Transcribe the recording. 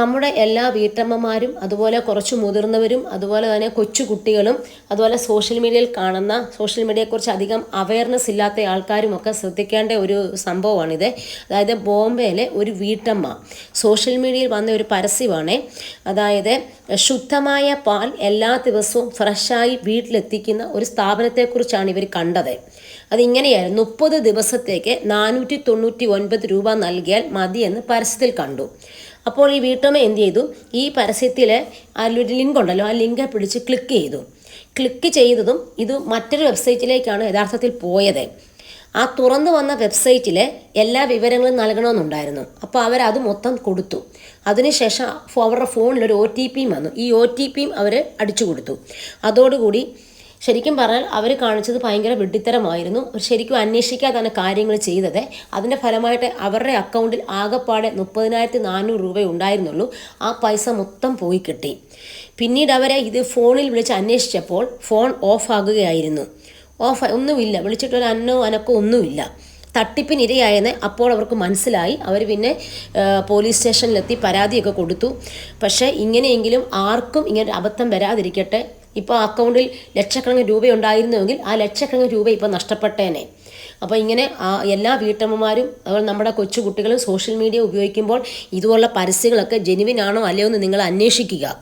നമ്മുടെ എല്ലാ വീട്ടമ്മമാരും അതുപോലെ കുറച്ച് മുതിർന്നവരും അതുപോലെ തന്നെ കൊച്ചു കുട്ടികളും അതുപോലെ സോഷ്യൽ മീഡിയയിൽ കാണുന്ന സോഷ്യൽ മീഡിയയെക്കുറിച്ച് അധികം അവയർനെസ് ഇല്ലാത്ത ആൾക്കാരും ഒക്കെ ശ്രദ്ധിക്കേണ്ട ഒരു സംഭവമാണിത്. അതായത് ബോംബെയിലെ ഒരു വീട്ടമ്മ സോഷ്യൽ മീഡിയയിൽ വന്ന ഒരു പരസ്യമാണ്. അതായത് ശുദ്ധമായ പാൽ എല്ലാ ദിവസവും ഫ്രഷായി വീട്ടിലെത്തിക്കുന്ന ഒരു സ്ഥാപനത്തെക്കുറിച്ചാണ് ഇവർ കണ്ടത്. അതിങ്ങനെയായിരുന്നു മുപ്പത് ദിവസത്തേക്ക് നാനൂറ്റി തൊണ്ണൂറ്റി ഒൻപത് രൂപ നൽകിയാൽ മതിയെന്ന് പരസ്യത്തിൽ കണ്ടു. അപ്പോൾ ഈ വീട്ടമ്മ എന്ത് ചെയ്തു? ഈ പരസ്യത്തിൽ അതിലൊരു ലിങ്ക് ഉണ്ടല്ലോ ആ ലിങ്ക് പിടിച്ച് ക്ലിക്ക് ചെയ്തു. ക്ലിക്ക് ചെയ്തതും ഇത് മറ്റൊരു വെബ്സൈറ്റിലേക്കാണ് യഥാർത്ഥത്തിൽ പോയത്. ആ തുറന്നു വന്ന വെബ്സൈറ്റിൽ എല്ലാ വിവരങ്ങളും നൽകണമെന്നുണ്ടായിരുന്നു. അപ്പോൾ അവരത് മൊത്തം കൊടുത്തു. അതിനുശേഷം അവരുടെ ഫോണിൽ ഒരു ഒ ടി പിയും വന്നു. ഈ ഒ ടി പിയും അവർ അടിച്ചു കൊടുത്തു. അതോടുകൂടി ശരിക്കും പറഞ്ഞാൽ അവർ കാണിച്ചത് ഭയങ്കര വിഡ്ഢിത്തരമായിരുന്നു. ശരിക്കും അന്വേഷിക്കാതാണ് കാര്യങ്ങൾ ചെയ്തത്. അതിന്റെ ഫലമായിട്ട് അവരുടെ അക്കൗണ്ടിൽ ആകെപ്പാടെ മുപ്പതിനായിരത്തി നാനൂറ് രൂപ ഉണ്ടായിരുന്നുള്ളൂ. ആ പൈസ മൊത്തം പോയി കിട്ടി. പിന്നീട് അവരെ ഇത് ഫോണിൽ വിളിച്ച് അന്വേഷിച്ചപ്പോൾ ഫോൺ ഓഫ് ആകുകയായിരുന്നു. ഓഫ് ഒന്നുമില്ല. വിളിച്ചിട്ടൊരു അന്നോ അനക്കോ ഒന്നുമില്ല. തട്ടിപ്പിനിരയായെന്ന് അപ്പോൾ അവർക്ക് മനസ്സിലായി. അവർ പിന്നെ പോലീസ് സ്റ്റേഷനിലെത്തി പരാതിയൊക്കെ കൊടുത്തു. പക്ഷേ ഇങ്ങനെയെങ്കിലും ആർക്കും ഇങ്ങനെ അബദ്ധം വരാതിരിക്കട്ടെ ഇപ്പോൾ അക്കൗണ്ടിൽ ലക്ഷക്കണക്കിന് രൂപ ഉണ്ടായിരുന്നുവെങ്കിൽ ആ ലക്ഷക്കണക്കിന് രൂപ ഇപ്പോൾ നഷ്ടപ്പെട്ടേനെ. അപ്പോൾ ഇങ്ങനെ ആ എല്ലാ വീട്ടമ്മമാരും അതുപോലെ നമ്മുടെ കൊച്ചുകുട്ടികളും സോഷ്യൽ മീഡിയ ഉപയോഗിക്കുമ്പോൾ ഇതുപോലുള്ള പരസ്യങ്ങളൊക്കെ ജെനുവിൻ ആണോ അല്ലയോ എന്ന് നിങ്ങൾ അന്വേഷിക്കുക.